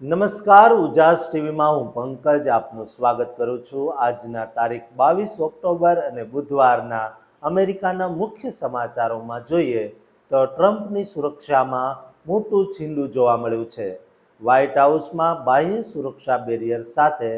નમસ્કાર, ઉજાસ ટીવીમાં હું પંકજ આપનું સ્વાગત કરું છું. આજના તારીખ બાવીસ ઓક્ટોબર અને બુધવારના અમેરિકાના મુખ્ય સમાચારોમાં જોઈએ તો ટ્રમ્પની સુરક્ષામાં મોટું છીંડું જોવા મળ્યું છે. વ્હાઇટ હાઉસમાં બાહ્ય સુરક્ષા બેરિયર સાથે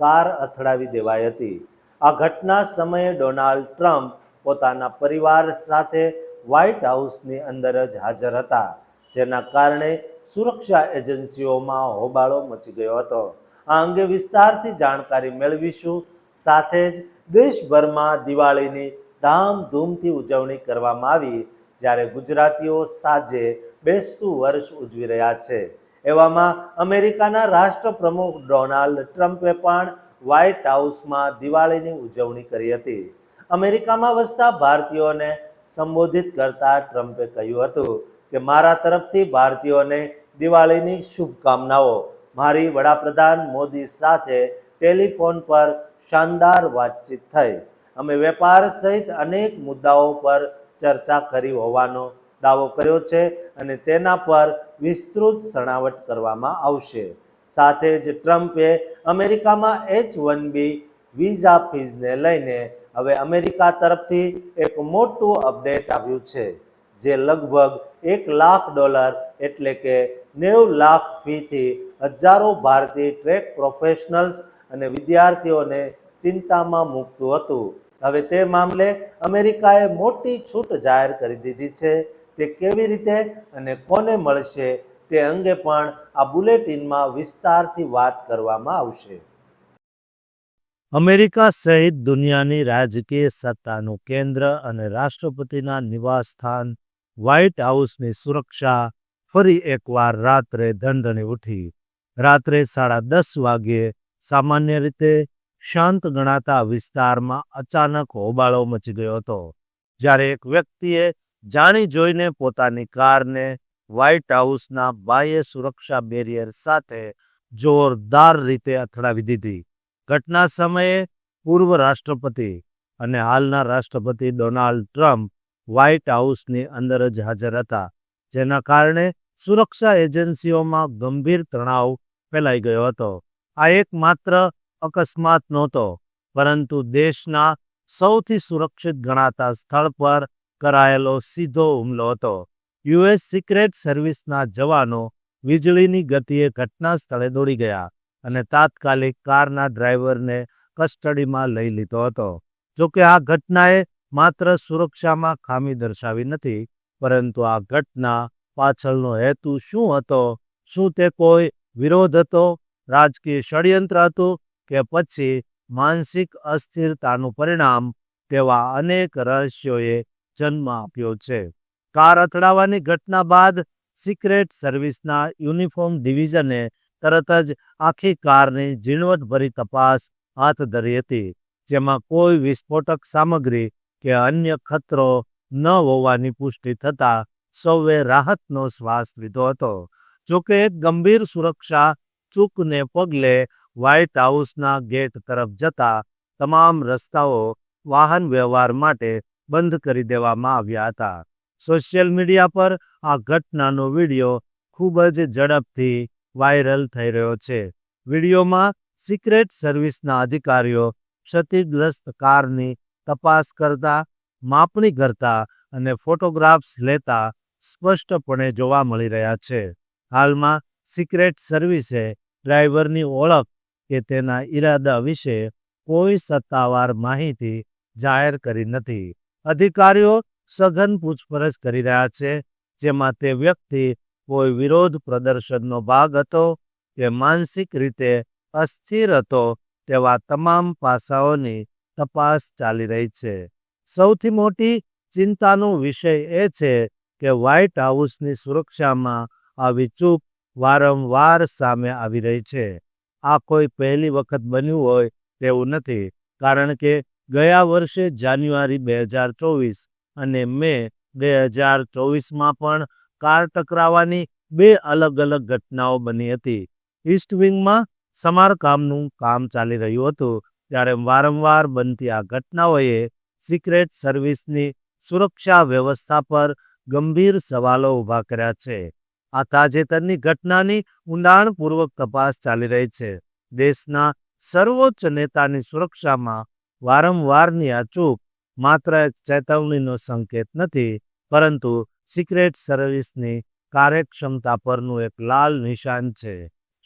કાર અથડાવી દેવાઈ હતી. આ ઘટના સમયે ડોનાલ્ડ ટ્રમ્પ પોતાના પરિવાર સાથે વ્હાઇટ હાઉસની અંદર જ હાજર હતા, જેના કારણે સુરક્ષા એજન્સીઓમાં હોબાળો મચી ગયો હતો. આ અંગે વિસ્તારથી જાણકારી મેળવીશું. સાથે જ દેશભરમાં દિવાળીની ધામધૂમથી ઉજવણી કરવામાં આવી, જ્યારે ગુજરાતીઓ સાંજે બેસતું વર્ષ ઉજવી રહ્યા છે. એવામાં અમેરિકાના રાષ્ટ્રપ્રમુખ ડોનાલ્ડ ટ્રમ્પે પણ વ્હાઇટ હાઉસમાં દિવાળીની ઉજવણી કરી હતી. અમેરિકામાં વસતા ભારતીયોને સંબોધિત કરતા ટ્રમ્પે કહ્યું હતું કે, મારા તરફથી ભારતીયોને દિવાળીની શુભકામનાઓ. મારી વડાપ્રધાન મોદી સાથે ટેલિફોન પર શાનદાર વાતચીત થઈ. અમે વેપાર સહિત અનેક મુદ્દાઓ પર ચર્ચા કરી હોવાનો દાવો કર્યો છે અને તેના પર વિસ્તૃત સણાવટ કરવામાં આવશે. સાથે જ ટ્રમ્પે અમેરિકામાં એચ વન બી વિઝા ફીઝને લઈને હવે અમેરિકા તરફથી એક મોટું અપડેટ આવ્યું છે, જે લગભગ એક લાખ ડોલર એટલે કે નેવું લાખ ફીથી હજારો ભારતીય ટ્રેક પ્રોફેશનલ્સ અને વિદ્યાર્થીઓને ચિંતામાં મૂકતું હતું. હવે તે મામલે અમેરિકાએ મોટી છૂટ જાહેર કરી દીધી છે. તે કેવી રીતે અને કોને મળશે તે અંગે પણ આ બુલેટિનમાં વિસ્તારથી વાત કરવામાં આવશે. અમેરિકા સહિત દુનિયાની રાજકીય સત્તાનું કેન્દ્ર અને રાષ્ટ્રપતિના નિવાસ સ્થાન વ્હાઇટ હાઉસની સુરક્ષા ફરી એકવાર રાત્રે ધણધણી ઉઠી. રાત્રે સાડા દસ વાગ્યે સામાન્ય રીતે શાંત ગણાતા વિસ્તારમાં અચાનક હોબાળો મચી ગયો હતો. જ્યારે એક વ્યક્તિએ જાણી જોઈને પોતાની કારને વ્હાઇટ હાઉસના બાહ્ય સુરક્ષા બેરિયર સાથે જોરદાર રીતે અથડાવી દીધી. ઘટના સમયે પૂર્વ રાષ્ટ્રપતિ અને હાલના રાષ્ટ્રપતિ ડોનાલ્ડ ટ્રમ્પ વ્હાઇટ હાઉસની અંદર જ હાજર હતા. જેના કારણે સુરક્ષા એજન્સીઓમાં ગંભીર તણાવ ફેલાઈ ગયો હતો. આ એક માત્ર અકસ્માત નહોતો, પરંતુ દેશના સૌથી સુરક્ષિત ગણાતા સ્થળ પર કરાયેલો સીધો હુમલો હતો. યુએસ સિક્રેટ સર્વિસના જવાનો વીજળીની ગતિએ ઘટના સ્થળે દોડી ગયા અને તાત્કાલિક કારના ડ્રાઈવરને કસ્ટડીમાં લઈ લીધો હતો. જોકે આ ઘટનાએ માત્ર સુરક્ષામાં ખામી દર્શાવી નથી પરંતુ આ ઘટના પાછળનો હેતુ શું હતો? શું તે કોઈ વિરોધ હતો? રાજકીય ષડયંત્ર હતું કે પછી માનસિક અસ્થિરતાનું પરિણામ તેવા અનેક રહસ્યોએ જન્મ આપ્યો છે? કાર અથડાવાની ઘટના બાદ સિક્રેટ સર્વિસના યુનિફોર્મ ડિવિઝને તરત જ આખી કારની ઝીણવટભરી તપાસ હાથ ધરી હતી, જેમાં કોઈ વિસ્ફોટક સામગ્રી કે અન્ય ખતરો ન હોવાની પુષ્ટિ થતાં સૌએ રાહતનો શ્વાસ લીધો હતો. જોકે ગંભીર સુરક્ષા ચૂકને પગલે વ્હાઇટ હાઉસના ગેટ તરફ જતા તમામ રસ્તાઓ વાહન વ્યવહાર માટે બંધ કરી દેવામાં આવ્યા હતા. સોશિયલ મીડિયા પર આ ઘટનાનો વીડિયો ખૂબ જ ઝડપથી વાયરલ થઈ રહ્યો છે. વિડીયોમાં સિક્રેટ સર્વિસના અધિકારીઓ ક્ષતિગ્રસ્ત કારની તપાસ કરતા માપણી કરતા અને ફોટોગ્રાફ્સ લેતા સ્પષ્ટપણે જોવા મળી રહ્યા છે. હાલમાં સિક્રેટ સર્વિસે ડ્રાઈવરની ઓળખ કે તેના ઈરાદા વિશે કોઈ સત્તાવાર માહિતી જાહેર કરી નથી. અધિકારીઓ સઘન પૂછપરછ કરી રહ્યા છે, જેમાં તે વ્યક્તિ કોઈ વિરોધ પ્રદર્શનનો ભાગ હતો કે માનસિક રીતે અસ્થિર હતો તેવા તમામ પાસાઓની તપાસ ચાલી રહી છે. સૌથી મોટી ચિંતાનો વિષય એ છે કે વ્હાઇટ હાઉસની સુરક્ષામાં આવી ચૂક વારંવાર સામે આવી રહી છે. આ કોઈ પહેલી વખત બન્યું હોય તેવું નથી, કારણ કે ગયા વર્ષે જાન્યુઆરી બે હજાર ચોવીસ અને મે બે હજાર ચોવીસમાં પણ કાર ટકરાવાની બે અલગ અલગ ઘટનાઓ બની હતી. ઈસ્ટ વિંગમાં સમારકામનું કામ ચાલી રહ્યું હતું, ત્યારે વારંવાર બનતી આ ઘટનાઓએ સિક્રેટ સર્વિસની સુરક્ષા વ્યવસ્થા પર ગંભીર સવાલો ઊભા કર્યા છે. આ તાજેતરની ઘટનાની ઊંડાણપૂર્વક તપાસ ચાલી રહી છે. દેશના સર્વોચ્ચ નેતાની સુરક્ષામાં વારંવારની આ ચૂક માત્ર એક ચેતવણીનો સંકેત નથી, પરંતુ સિક્રેટ સર્વિસની કાર્યક્ષમતા પરનું એક લાલ નિશાન છે.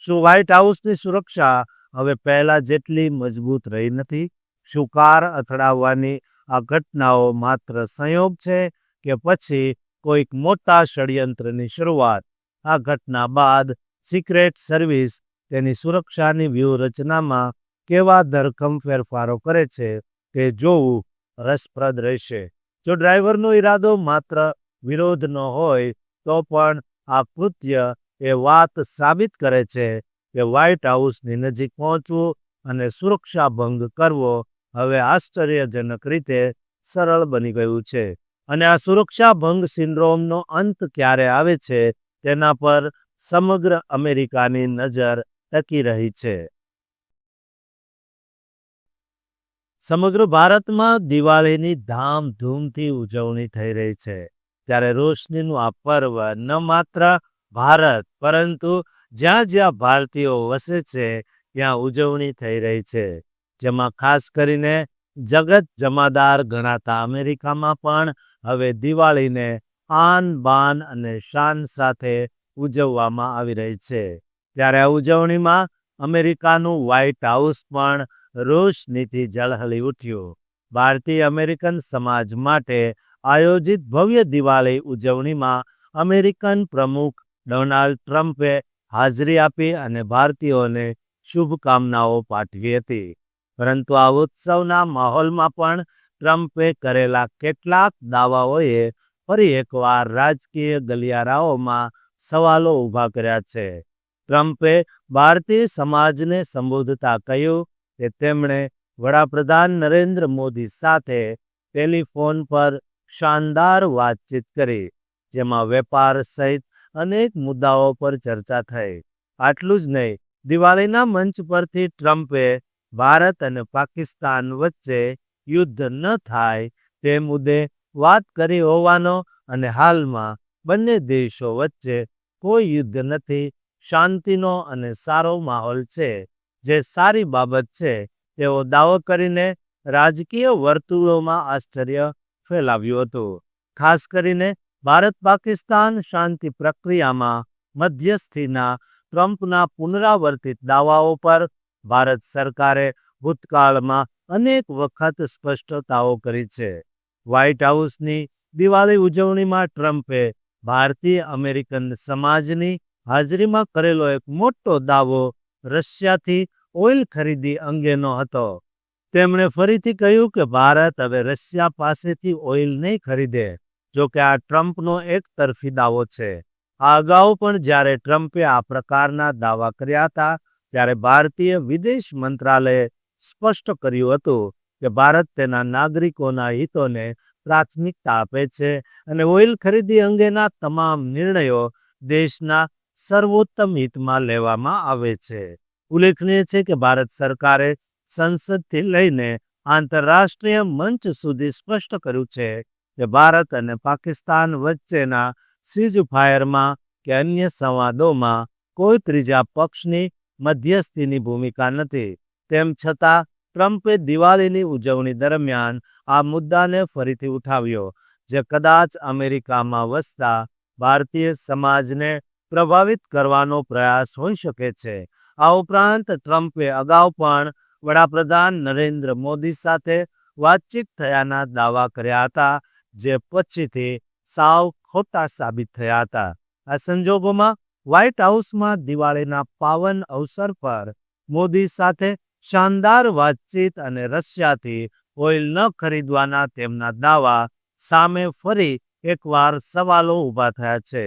શું વ્હાઇટ હાઉસની સુરક્ષા હવે પહેલા જેટલી મજબૂત રહી નથી? શું કાર અથડાવવાની આ ઘટનાઓ માત્ર સંયોગ છે કે પછી કોઈક મોટા ષડયંત્રની શરૂઆત. આ ઘટના બાદ સિક્રેટ સર્વિસ તેની સુરક્ષાની વ્યૂહરચનામાં કેવા ધરખમ ફેરફારો કરે છે તે જોવું રસપ્રદ રહેશે. જો ડ્રાઈવરનો ઈરાદો માત્ર વિરોધનો હોય, તો પણ આ કૃત્ય એ વાત સાબિત કરે છે કે વ્હાઇટ હાઉસની નજીક પહોંચવું અને સુરક્ષા ભંગ કરવો હવે આશ્ચર્યજનક રીતે સરળ બની ગયું છે. અને આ સુરક્ષા ભંગ સિન્ડ્રોમનો અંત ક્યારે આવે છે તેના પર સમગ્ર અમેરિકાની નજર ટકી રહી છે. સમગ્ર ભારતમાં દિવાળીની ધામધૂમથી ઉજવણી થઈ રહી છે. ત્યારે રોશનીનું આ પર્વ ન માત્ર ભારત, પરંતુ જ્યાં જ્યાં ભારતીયો વસે છે, ત્યાં ઉજવણી થઈ રહી છે. જેમાં ખાસ કરીને જગત જમાદાર ગણાતા અમેરિકામાં પણ હવે દિવાળીને આન બાન અને શાન સાથે ઉજવવામાં આવી રહી છે. ત્યારે આ ઉજવણીમાં અમેરિકાનું વ્હાઇટ હાઉસ પણ રોશનીથી ઝળહળી ઉઠ્યું. ભારતીય અમેરિકન સમાજ માટે આયોજિત ભવ્ય દિવાળી ઉજવણીમાં અમેરિકન પ્રમુખ ડોનાલ્ડ ટ્રમ્પે હાજરી આપી અને ભારતીયોને શુભકામનાઓ પાઠવી હતી. પરંતુ આ ઉત્સવના માહોલમાં પણ ટ્રમ્પે કરેલા કેટલાક દાવાઓએ ફરી એકવાર રાજકીય ગલિયારાઓમાં સવાલો ઊભા કર્યા છે. ટ્રમ્પે ભારતીય સમાજને સંબોધતા કહ્યું કે તેમણે વડાપ્રધાન નરેન્દ્ર મોદી સાથે ટેલિફોન પર શાનદાર વાતચીત કરી, જેમાં વેપાર સહિત અનેક મુદ્દાઓ પર ચર્ચા થઈ. આટલું જ નહીં, દિવાળીના મંચ પરથી ટ્રમ્પે ભારત અને પાકિસ્તાન વચ્ચે યુદ્ધ ન થાય તે મુદ્દે વાત કરી હોવાનો અને હાલમાં બંને દેશો વચ્ચે કોઈ યુદ્ધ નથી, શાંતિનો અને સારો માહોલ છે. જે સારી બાબત છે, તેવો દાવો કરીને રાજકીય વર્તુળોમાં આશ્ચર્ય ફેલાવ્યું હતું. ખાસ કરીને ભારત પાકિસ્તાન શાંતિ પ્રક્રિયામાં મધ્યસ્થીના ટ્રમ્પના પુનરાવર્તિત દાવાઓ પર ભારત સરકારે ભૂતકાળમાં અનેક વખત સ્પષ્ટતાઓ કરી છે. વ્હાઇટ હાઉસની દિવાળી ઉજવણીમાં ટ્રમ્પે ભારતીય અમેરિકન સમાજની હાજરીમાં કરેલો એક મોટો દાવો રશિયાથી ઓઇલ ખરીદી અંગેનો હતો. તેમણે ફરીથી કહ્યું કે ભારત હવે રશિયા પાસેથી ઓઇલ નહીં ખરીદે, જો કે આ ટ્રમ્પનો એક તરફી દાવો છે. આ અગાઉ પણ જ્યારે ટ્રમ્પે આ પ્રકારના દાવા કર્યા હતા ત્યારે ભારતીય વિદેશ મંત્રાલયે સ્પષ્ટ કર્યું હતું કે ભારત તેના નાગરિકોના હિતોને પ્રાથમિકતા આપે છે અને ઓઇલ ખરીદી અંગેના તમામ નિર્ણયો દેશના સર્વોત્તમ હિતમાં લેવામાં આવે છે. ઉલ્લેખનીય છે કે ભારત સરકારે સંસદથી લઈને આંતરરાષ્ટ્રીય મંચ સુધી સ્પષ્ટ કર્યું છે કે ભારત અને પાકિસ્તાન વચ્ચેના સીઝ ફાયરમાં કે અન્ય સંવાદોમાં કોઈ ત્રીજા પક્ષની મધ્યસ્થીની ભૂમિકા નથી. તેમ છતાં, ટ્રમ્પે દિવાળીની ઉજવણી દરમિયાન આ મુદ્દાને ફરીથી ઉઠાવ્યો, જે કદાચ અમેરિકામાં વસતા ભારતીય સમાજને પ્રભાવિત કરવાનો પ્રયાસ હોઈ શકે છે. આ ઉપરાંત, ટ્રમ્પે અગાઉ પણ વડાપ્રધાન નરેન્દ્ર મોદી સાથે વાતચીત થયાના દાવા કર્યા હતા, જે પછીથી સાવ ખોટા સાબિત થયા હતા. આ સંજોગોમાં વ્હાઇટ હાઉસમાં દિવાળીના પાવન અવસર પર મોદી સાથે શાનદાર વાતચીત અને રશિયાથી ઓઇલ ન ખરીદવાના તેમના દાવા સામે ફરી એકવાર સવાલો ઊભા થયા છે.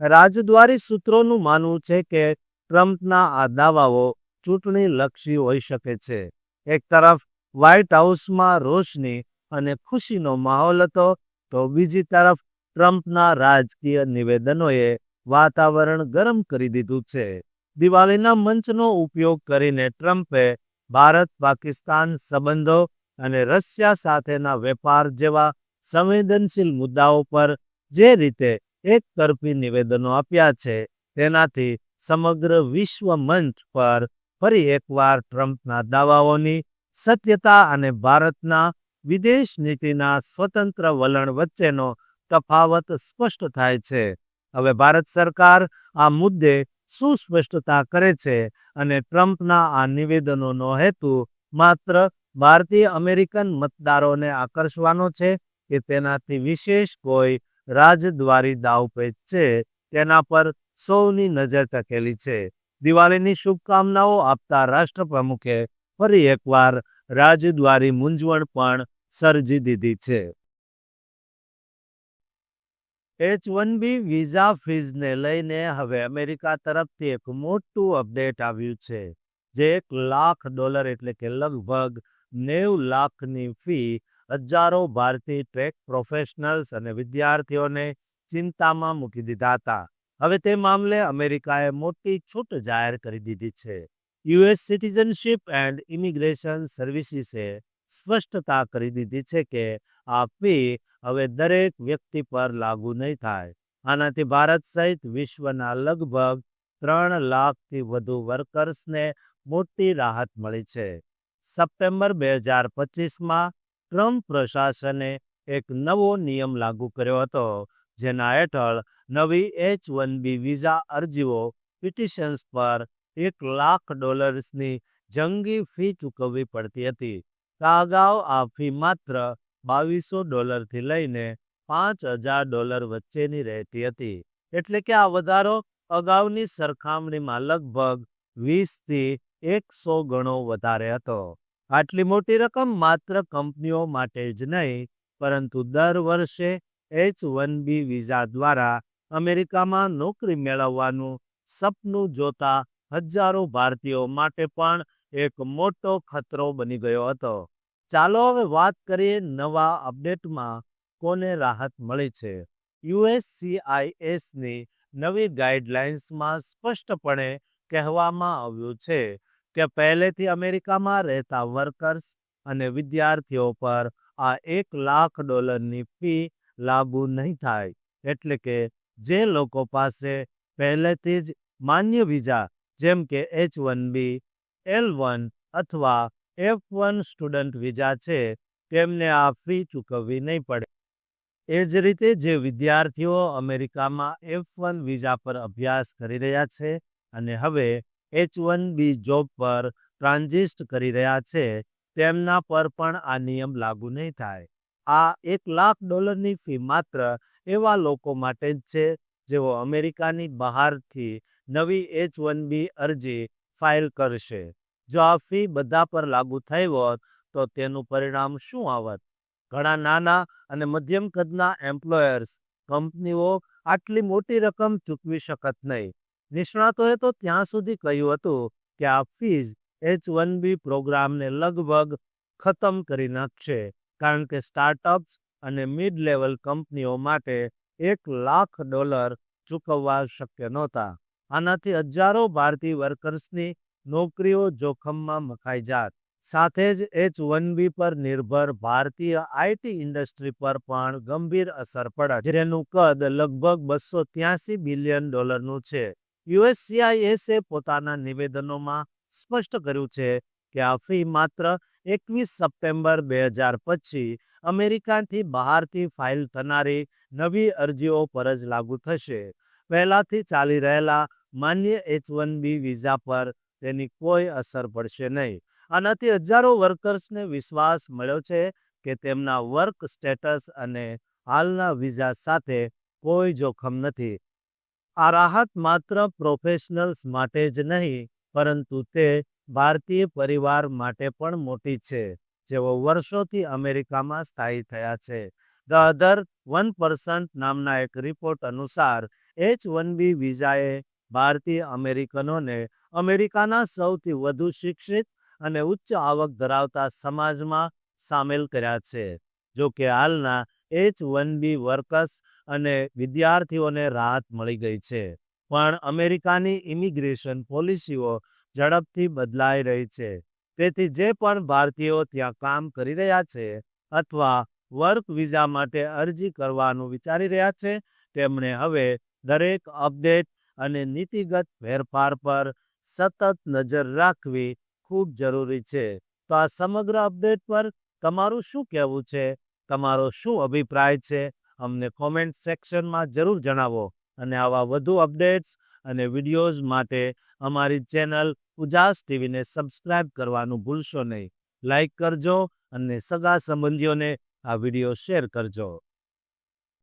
રાજદ્વારી સૂત્રોનું માનવું છે કે ટ્રમ્પના આ દાવાઓ ચૂંટણી લક્ષી હોઈ શકે છે. એક તરફ વ્હાઇટ હાઉસમાં રોશની અને ખુશીનો માહોલ હતો, તો બીજી તરફ ટ્રમ્પના રાજકીય નિવેદનોએ વાતાવરણ ગરમ કરી દીધું છે. દિવાળીના મંચનો ઉપયોગ કરીને ટ્રમ્પે ભારત, પાકિસ્તાન સંબંધો અને રશિયા સાથેના વેપાર જેવા સંવેદનશીલ મુદ્દાઓ પર જે રીતે એક તરફી નિવેદનો આપ્યા છે, તેનાથી સમગ્ર વિશ્વ મંચ પર ફરી એકવાર ટ્રમ્પના દાવાઓની સત્યતા અને ભારતના વિદેશ નીતિના સ્વતંત્ર વલણ વચ્ચેનો તફાવત સ્પષ્ટ થાય છે. હવે ભારત સરકાર આ મુદ્દે સુસ્પષ્ટતા કરે છે અને ટ્રમ્પના આ નિવેદનોનો હેતુ માત્ર ભારતીય અમેરિકન મતદારોને આકર્ષવાનો છે કે તેનાથી વિશેષ કોઈ રાજદ્વારી દાવપેચ છે, તેના પર સૌની નજર ટકેલી છે. દિવાળીની શુભકામનાઓ આપતા રાષ્ટ્રપ્રમુખે ફરી એકવાર રાજદ્વારી મૂંઝવણ પણ સર્જી દીધી છે. એચ વન બી વિઝા ફીઝને લઈને હવે અમેરિકા તરફથી એક મોટું અપડેટ આવ્યું છે, જે એક લાખ ડોલર એટલે કે લગભગ નેવ લાખની ફી હજારો ભારતીય ટ્રેક પ્રોફેશનલ્સ અને વિદ્યાર્થીઓને ચિંતામાં મૂકી દીધા હતા. હવે તે મામલે અમેરિકાએ મોટી છૂટ જાહેર કરી દીધી છે. યુએસ સિટીઝનશીપ એન્ડ ઇમિગ્રેશન સર્વિસીસે સ્પષ્ટતા કરી દીધી છે કે આ ફી હવે દરેક વ્યક્તિ પર લાગુ નહીં થાય. આનાથી ભારત સહિત વિશ્વના લગભગ ત્રણ લાખથી વધુ વર્કર્સને મોટી રાહત મળી છે. સપ્ટેમ્બર બે હજાર પચીસમાં ટ્રમ્પ પ્રશાસને એક નવો નિયમ લાગુ કર્યો હતો, જેના હેઠળ નવી એચ વન બી વિઝા અરજીઓ, પિટિશન્સ પર એક લાખ ડોલર્સની જંગી ફી ચૂકવવી પડતી હતી. આ અગાઉ આ ફી માત્ર બાવીસો ડોલરથી લઈને પાંચ હજાર ડોલર વચ્ચેની રહેતી હતી. એટલે કે આ વધારો અગાઉની સરખામણીમાં લગભગ વીસથી એકસો ગણો વધારે હતો. આટલી મોટી રકમ માત્ર કંપનીઓ માટે જ નહીં, પરંતુ દર વર્ષે એચ વન બી વિઝા દ્વારા અમેરિકામાં નોકરી મેળવવાનું સપનું જોતા હજારો ભારતીયો માટે પણ એક મોટો ખતરો બની ગયો હતો. ચાલો હવે વાત કરીએ નવા અપડેટમાં કોને રાહત મળી છે. યુએસસીઆઈએસની નવી ગાઈડલાઇન્સમાં સ્પષ્ટપણે કહેવામાં આવ્યું છે કે પહેલેથી અમેરિકામાં રહેતા વર્કર્સ અને વિદ્યાર્થીઓ પર આ એક લાખ ડોલરની ફી લાગુ નહીં થાય. એટલે કે જે લોકો પાસે પહેલેથી જ માન્ય વિઝા જેમ કે H one B, L one અથવા એફ વન સ્ટુડન્ટ વિઝા છે, તેમને આ ફી ચૂકવવી નહીં પડે. એ જ રીતે જે વિદ્યાર્થીઓ અમેરિકામાં એફ વન વિઝા પર અભ્યાસ કરી રહ્યા છે અને હવે એચ વન બી જોબ પર ટ્રાન્ઝિસ્ટ કરી રહ્યા છે, તેમના પર પણ આ નિયમ લાગુ નહીં થાય. આ એક લાખ ડોલરની ફી માત્ર એવા લોકો માટે જ છે, જેઓ અમેરિકાની બહારથી નવી એચ વન બી અરજી ફાઇલ કરશે. જો આ ફી બધા પર લાગુ થઈ હોત, તો તેનું પરિણામ શું આવત? ઘણા નાના અને મધ્યમ કદના એમ્પ્લોયર્સ કંપનીઓ આટલી મોટી રકમ ચૂકવી શકત નહીં. નિષ્ણાતોએ તો ત્યાં સુધી કહ્યું હતું કે આ ફીઝ એચ વન બી પ્રોગ્રામને લગભગ ખતમ કરી નાખશે, કારણ કે સ્ટાર્ટઅપ્સ અને મિડ લેવલ કંપનીઓ માટે એક લાખ ડોલર ચૂકવવા શક્ય નહોતા. આનાથી હજારો ભારતીય વર્કર્સની નોકરીઓ જોખમમાં મકાઈ જાત. સાથે જ એચ વન બી પર નિર્ભર ભારતીય આઈટી ઇન્ડસ્ટ્રી પર પણ ગંભીર અસર પડે જેનું કદ લગભગ બસો ત્યાસી બિલિયન ડોલરનું છે. યુએસસીઆઈએસે પોતાના નિવેદનોમાં સ્પષ્ટ કર્યું છે કે આ ફી માત્ર એકવીસ સપ્ટેમ્બર બે હજાર પછી અમેરિકાથી બહારથી ફાઇલ થનારી નવી અરજીઓ પર જ લાગુ થશે. પહેલાથી ચાલી રહેલા માન્ય એચ વન બી વિઝા પર તેની કોઈ અસર પડશે નહીં. આનાથી હજારો વર્કર્સને વિશ્વાસ મળ્યો છે કે તેમના વર્ક સ્ટેટસ અને હાલના વિઝા સાથે કોઈ જોખમ નથી. આ રાહત માત્ર પ્રોફેશનલ્સ માટે જ નહીં, પરંતુ તે ભારતીય પરિવાર માટે પણ મોટી છે, જેઓ વર્ષોથી અમેરિકામાં સ્થાયી થયા છે. ધ અધર વન પર્સન્ટ નામના એક રિપોર્ટ અનુસાર, એચ વન બી વિઝાએ ભારતીય અમેરિકનોને અમેરિકાના સૌથી વધુ શિક્ષિત અને ઉચ્ચ આવક ધરાવતા સમાજમાં સામેલ કર્યા છે. જો કે હાલના એચ વન બી વર્કર્સ અને વિદ્યાર્થીઓને રાહત મળી ગઈ છે. પણ અમેરિકાની ઇમિગ્રેશન પોલિસીઓ ઝડપથી બદલાઈ રહી છે. તેથી જે પણ ભારતીયો ત્યાં કામ કરી રહ્યા છે અથવા વર્ક વિઝા માટે અરજી કરવાનું વિચારી રહ્યા છે, તેમણે હવે દરેક અપડેટ અને નીતિગત ફેરફાર પર સતત નજર રાખવી ખૂબ જરૂરી છે. તો આ સમગ્ર અપડેટ પર તમારું શું કહેવું છે? તમારો શું અભિપ્રાય છે? અમને કોમેન્ટ સેક્શનમાં જરૂર જણાવો અને આવા વધુ અપડેટ્સ અને વિડીયોઝ માટે અમારી ચેનલ ઉજાસ ટીવીને સબસ્ક્રાઇબ કરવાનું ભૂલશો નહીં. લાઈક કરજો અને સગા સંબંધીઓને આ વીડિયો શેર કરજો.